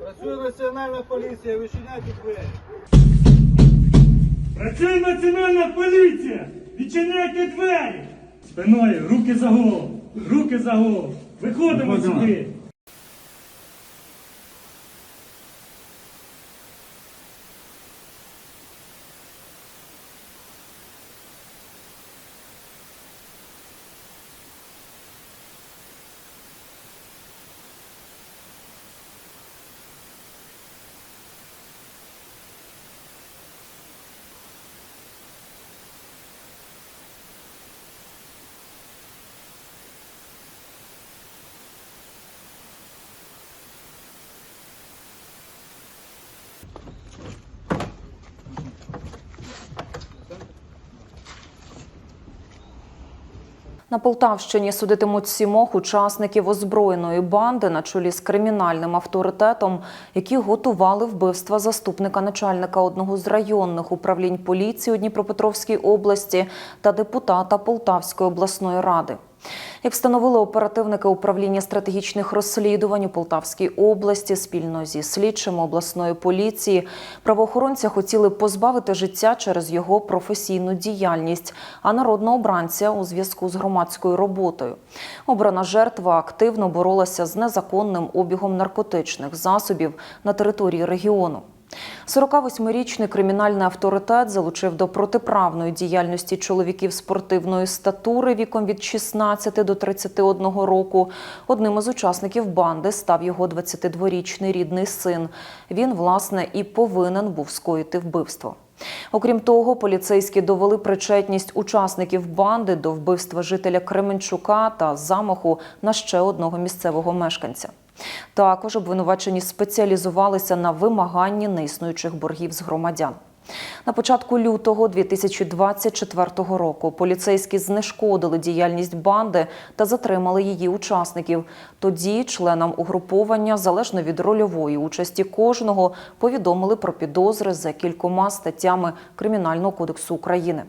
Працює національна поліція, вичиняйте двері. Працює національна поліція! Відчиняйте двері! Спиною, руки за голову! Руки за голову! Виходимо сюди! На Полтавщині судитимуть сімох учасників озброєної банди на чолі з кримінальним авторитетом, які готували вбивства заступника начальника одного з районних управлінь поліції у Дніпропетровській області та депутата Полтавської обласної ради. Як встановили оперативники управління стратегічних розслідувань у Полтавській області спільно зі слідчими обласної поліції, правоохоронця хотіли позбавити життя через його професійну діяльність, а народного обранця у зв'язку з громадською роботою. Обрана жертва активно боролася з незаконним обігом наркотичних засобів на території регіону. 48-річний кримінальний авторитет залучив до протиправної діяльності чоловіків спортивної статури віком від 16 до 31 року. Одним із учасників банди став його 22-річний рідний син. Він, власне, і повинен був скоїти вбивство. Окрім того, поліцейські довели причетність учасників банди до вбивства жителя Кременчука та замаху на ще одного місцевого мешканця. Також обвинувачені спеціалізувалися на вимаганні неіснуючих боргів з громадян. На початку лютого 2024 року поліцейські знешкодили діяльність банди та затримали її учасників. Тоді членам угруповання, залежно від рольової участі кожного, повідомили про підозри за кількома статтями Кримінального кодексу України.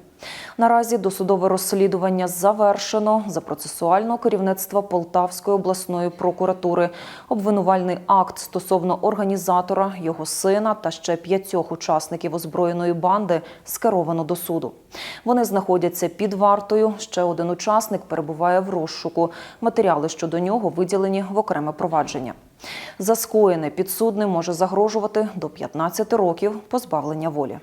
Наразі досудове розслідування завершено за процесуального керівництва Полтавської обласної прокуратури. Обвинувальний акт стосовно організатора, його сина та ще п'ятьох учасників озброєної банди скеровано до суду. Вони знаходяться під вартою. Ще один учасник перебуває в розшуку. Матеріали щодо нього виділені в окреме провадження. За скоєне підсудним може загрожувати до 15 років позбавлення волі.